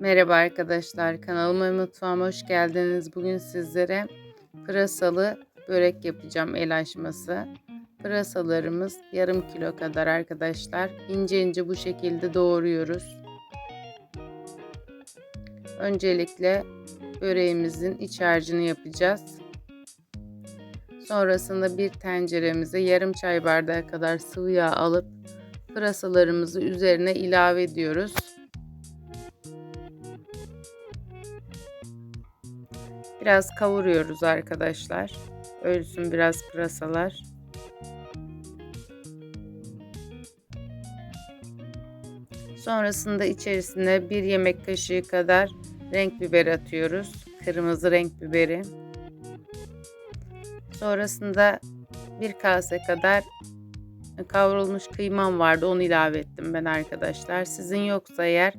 Merhaba arkadaşlar, kanalıma mutfağıma hoş geldiniz. Bugün sizlere pırasalı börek yapacağım el açması. Pırasalarımız yarım kilo kadar arkadaşlar. İnce ince bu şekilde doğruyoruz. Öncelikle böreğimizin iç harcını yapacağız. Sonrasında bir tenceremize yarım çay bardağı kadar sıvı yağ alıp pırasalarımızı üzerine ilave ediyoruz. Biraz kavuruyoruz arkadaşlar. Ölsün biraz pırasalar. Sonrasında içerisine bir yemek kaşığı kadar renk biber atıyoruz. Kırmızı renk biberi. Sonrasında bir kase kadar kavrulmuş kıymam vardı. Onu ilave ettim ben arkadaşlar. Sizin yoksa eğer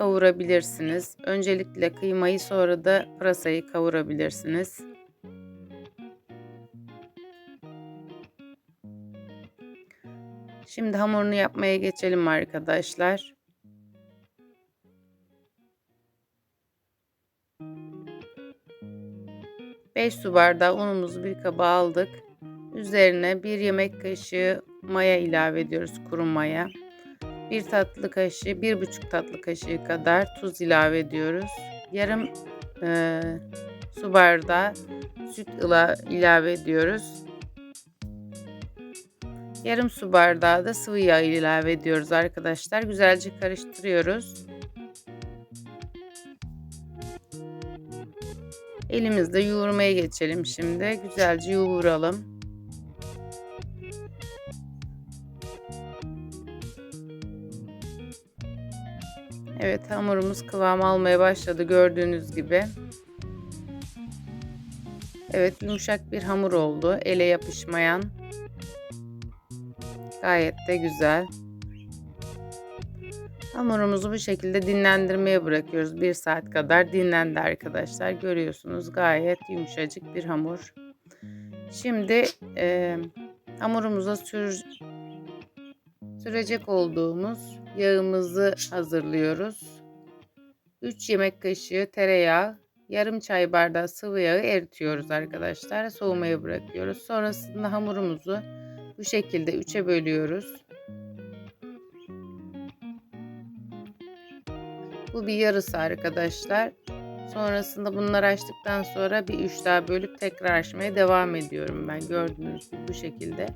kavurabilirsiniz. Öncelikle kıymayı sonra da pırasayı kavurabilirsiniz. Şimdi hamurunu yapmaya geçelim arkadaşlar. Beş su bardağı unumuzu bir kaba aldık. Üzerine bir yemek kaşığı maya ilave ediyoruz kuru maya. 1 tatlı kaşığı, 1,5 tatlı kaşığı kadar tuz ilave ediyoruz. Yarım e, su bardağı süt ila, ilave ediyoruz. Yarım su bardağı da sıvı yağ ilave ediyoruz arkadaşlar. Güzelce karıştırıyoruz. Elimizde yoğurmaya geçelim şimdi. Güzelce yoğuralım. Evet hamurumuz kıvam almaya başladı gördüğünüz gibi. Evet yumuşak bir hamur oldu. Ele yapışmayan. Gayet de güzel. Hamurumuzu bu şekilde dinlendirmeye bırakıyoruz. Bir saat kadar dinlendi arkadaşlar. Görüyorsunuz gayet yumuşacık bir hamur. Şimdi e, hamurumuza sür, sürecek olduğumuz yağımızı hazırlıyoruz. 3 yemek kaşığı tereyağı, yarım çay bardağı sıvı yağı eritiyoruz arkadaşlar. Soğumaya bırakıyoruz. Sonrasında hamurumuzu bu şekilde 3'e bölüyoruz. Bu bir yarısı arkadaşlar. Sonrasında bunları açtıktan sonra bir üç daha bölüp tekrar açmaya devam ediyorum ben. Gördüğünüz gibi bu şekilde.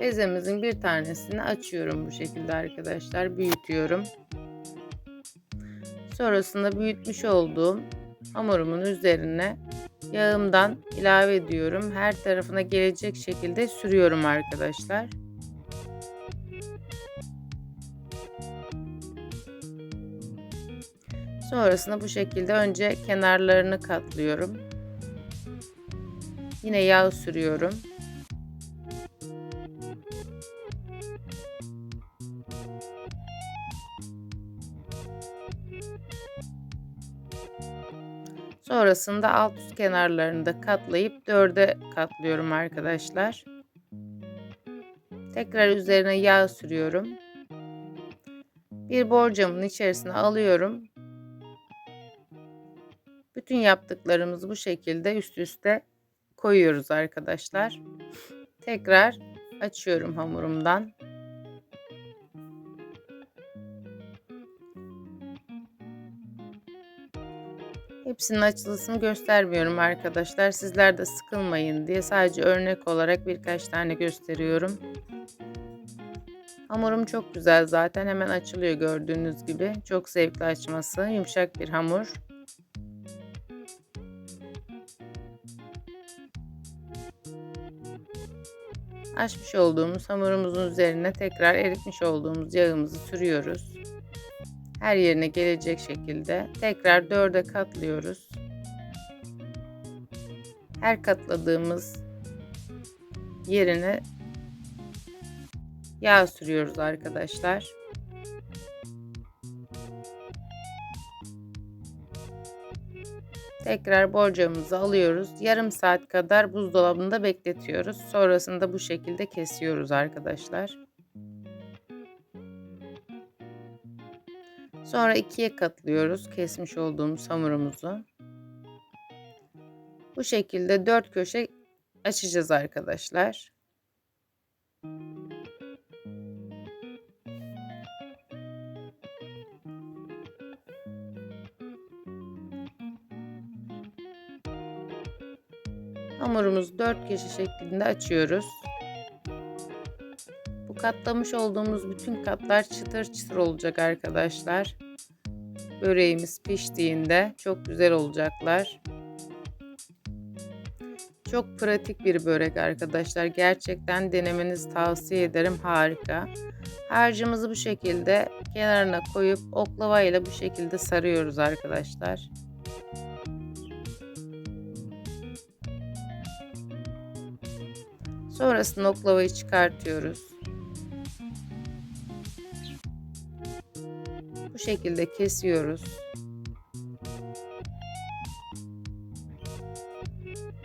Bezemizin bir tanesini açıyorum bu şekilde arkadaşlar. Büyütüyorum. Sonrasında büyütmüş olduğum hamurumun üzerine yağımdan ilave ediyorum. Her tarafına gelecek şekilde sürüyorum arkadaşlar. Sonrasında bu şekilde önce kenarlarını katlıyorum. Yine yağ sürüyorum. Sonrasında alt üst kenarlarını da katlayıp dörde katlıyorum arkadaşlar. Tekrar üzerine yağ sürüyorum. Bir borcamın içerisine alıyorum. Bütün yaptıklarımızı bu şekilde üst üste koyuyoruz arkadaşlar. Tekrar açıyorum hamurumdan. Hepsinin açılısını göstermiyorum arkadaşlar. Sizler de sıkılmayın diye sadece örnek olarak birkaç tane gösteriyorum. Hamurum çok güzel zaten hemen açılıyor gördüğünüz gibi. Çok zevkli açması. Yumuşak bir hamur. Açmış olduğumuz hamurumuzun üzerine tekrar eritmiş olduğumuz yağımızı sürüyoruz her yerine gelecek şekilde tekrar dörde katlıyoruz. Her katladığımız yerine yağ sürüyoruz arkadaşlar. Tekrar borcamımızı alıyoruz. Yarım saat kadar buzdolabında bekletiyoruz. Sonrasında bu şekilde kesiyoruz arkadaşlar. Sonra ikiye katlıyoruz kesmiş olduğumuz hamurumuzu. Bu şekilde dört köşe açacağız arkadaşlar. Hamurumuzu dört köşe şeklinde açıyoruz. Katlamış olduğumuz bütün katlar çıtır çıtır olacak arkadaşlar. Böreğimiz piştiğinde çok güzel olacaklar. Çok pratik bir börek arkadaşlar. Gerçekten denemenizi tavsiye ederim. Harika. Harcımızı bu şekilde kenarına koyup oklava ile bu şekilde sarıyoruz arkadaşlar. Sonrasında oklavayı çıkartıyoruz. Şekilde kesiyoruz.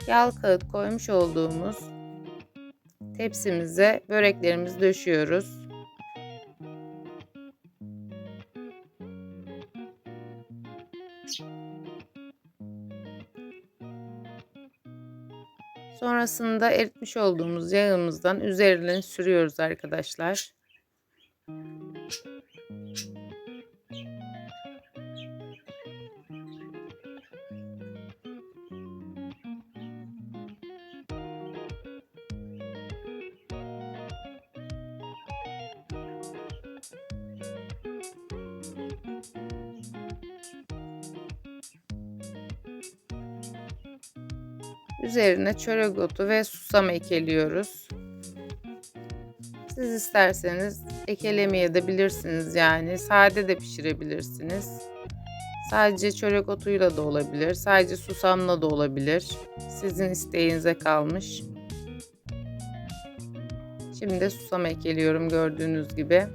Yağ kağıt koymuş olduğumuz tepsimize böreklerimizi döşüyoruz. Sonrasında eritmiş olduğumuz yağımızdan üzerine sürüyoruz arkadaşlar. Üzerine çörek otu ve susam ekeliyoruz. Siz isterseniz ekelemeye de bilirsiniz yani. Sade de pişirebilirsiniz. Sadece çörek otuyla da olabilir. Sadece susamla da olabilir. Sizin isteğinize kalmış. Şimdi susam ekeliyorum gördüğünüz gibi.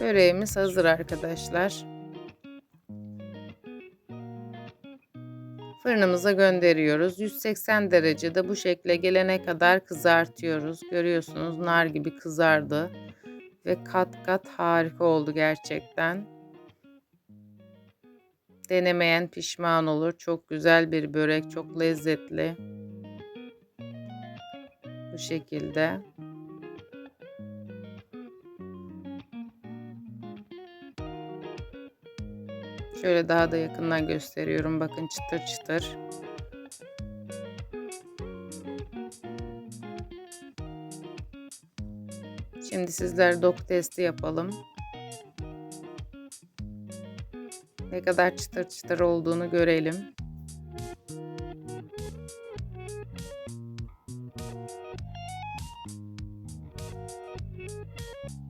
Böreğimiz hazır arkadaşlar. Fırınımıza gönderiyoruz. 180 derecede bu şekle gelene kadar kızartıyoruz. Görüyorsunuz nar gibi kızardı. Ve kat kat harika oldu gerçekten. Denemeyen pişman olur. Çok güzel bir börek, çok lezzetli. Bu şekilde. Şöyle daha da yakından gösteriyorum. Bakın çıtır çıtır. Şimdi sizler dok testi yapalım. Ne kadar çıtır çıtır olduğunu görelim.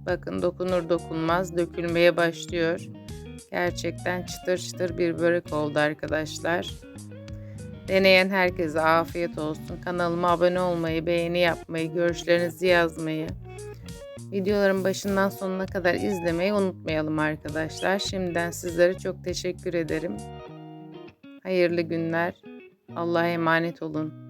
Bakın dokunur dokunmaz dökülmeye başlıyor. Gerçekten çıtır çıtır bir börek oldu arkadaşlar. Deneyen herkese afiyet olsun. Kanalıma abone olmayı, beğeni yapmayı, görüşlerinizi yazmayı, videoların başından sonuna kadar izlemeyi unutmayalım arkadaşlar. Şimdiden sizlere çok teşekkür ederim. Hayırlı günler. Allah'a emanet olun.